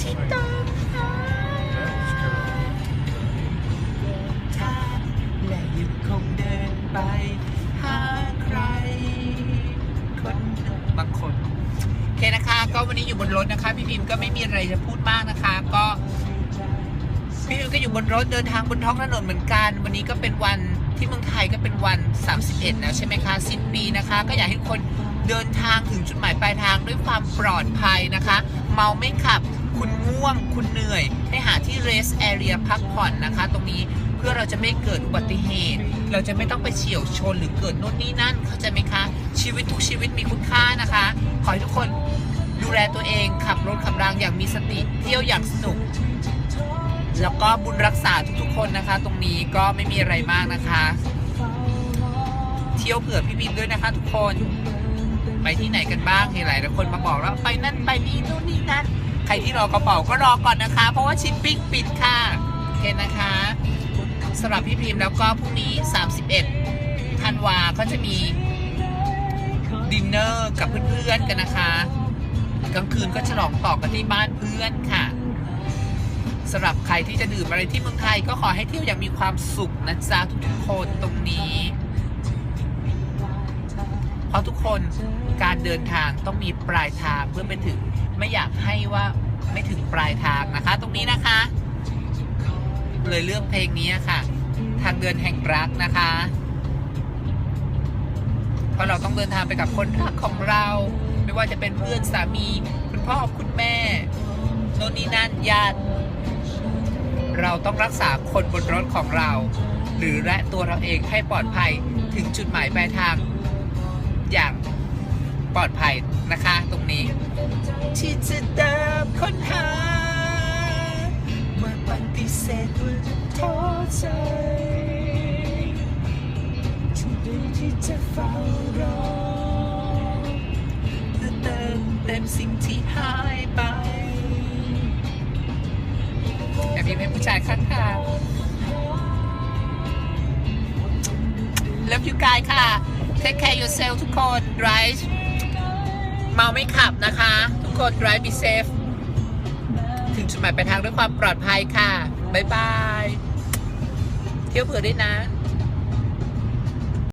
ที่ตามหาทาและยังคงเดินไป หาใคร คนหนึ่งบางคน โอเคนะคะ ก็วันนี้อยู่บนรถนะคะ พี่พิมก็ไม่มีอะไรจะพูดมากนะคะ ก็ พี่พิมก็อยู่บนรถเดินทางบนท้องถนนเหมือนกัน วันนี้ก็เป็นวันที่เมืองไทยก็เป็นวัน 31 แล้วใช่ไหมคะสิ้นปีนะคะ ก็อยากให้คนเดินทางถึงจุดหมายปลายทางด้วยความปลอดภัยนะคะ เมาไม่ขับ คุณง่วง คุณเหนื่อย ให้หาที่ rest area พักผ่อนนะคะ ตรงนี้เพื่อเราจะไม่เกิดอุบัติเหตุ เราจะไม่ต้องไปเฉียวชนหรือเกิดโน่นนี่นั่น เข้าใจไหมคะ ชีวิตทุกชีวิตมีคุณค่านะคะ ขอให้ทุกคนดูแลตัวเอง ขับรถขับรางอย่างมีสติ เที่ยวอย่างสนุก แล้วก็บุญรักษาทุกๆ คนนะคะ ตรงนี้ก็ไม่มีอะไรมากนะคะ เที่ยวเผื่อพี่บิมด้วยนะคะ ทุกคน ไปที่ไหนกันบ้างเห็นหลายคนมาบอกแล้วไปนั่นไปนี่นู่นนี่นั่นใครที่รอกระเป๋าก็รอก่อนนะคะ เพราะว่าชิปปิ้งปิดค่ะโอเคนะคะสำหรับพี่พิมพ์แล้วก็พรุ่งนี้ 31ธันวาก็จะมีดินเนอร์กับเพื่อนๆกันนะคะกลางคืนก็ฉลองต่อกันที่บ้านเพื่อนค่ะสำหรับใครที่จะดื่มอะไรที่เมืองไทยก็ขอให้เที่ยวอย่างมีความสุขนะจ๊ะทุกๆคนตรงนี้ ราะทุกคนการเดินทางต้องมีปลายทางเพื่อไปถึง ไม่อยากให้ว่าไม่ถึงปลายทางนะคะ ตรงนี้นะคะ เลยเลือกเพลงนี้ค่ะ ทางเดินแห่งรักนะคะ เพราะเราต้องเดินทางไปกับคนรักของเรา ไม่ว่าจะเป็นเพื่อนสามี คุณพ่อคุณแม่โน่นนี่นั่นญาติเราต้องรักษาคนบนรถของเรา หรือและตัวเราเองให้ปลอดภัยถึงจุดหมายปลายทาง อย่างปลอดภัยนะคะตรงนี้ ที่จะเดิมค้นหาเมื่อปฏิเสธท้อใจฉันดีที่จะเฝ้ารอเพื่อเติมเต็มสิ่งที่หายไปแต่พี่เป็นผู้ชายข้างทาง Love you guys ค่ะ Take care yourself ทุกคน drive เมาไม่ขับนะคะ ทุกคน drive be safe ถึงจุดหมายปลายทางด้วยความปลอดภัยค่ะ บ๊ายบาย เที่ยวเผื่อด้วยนะ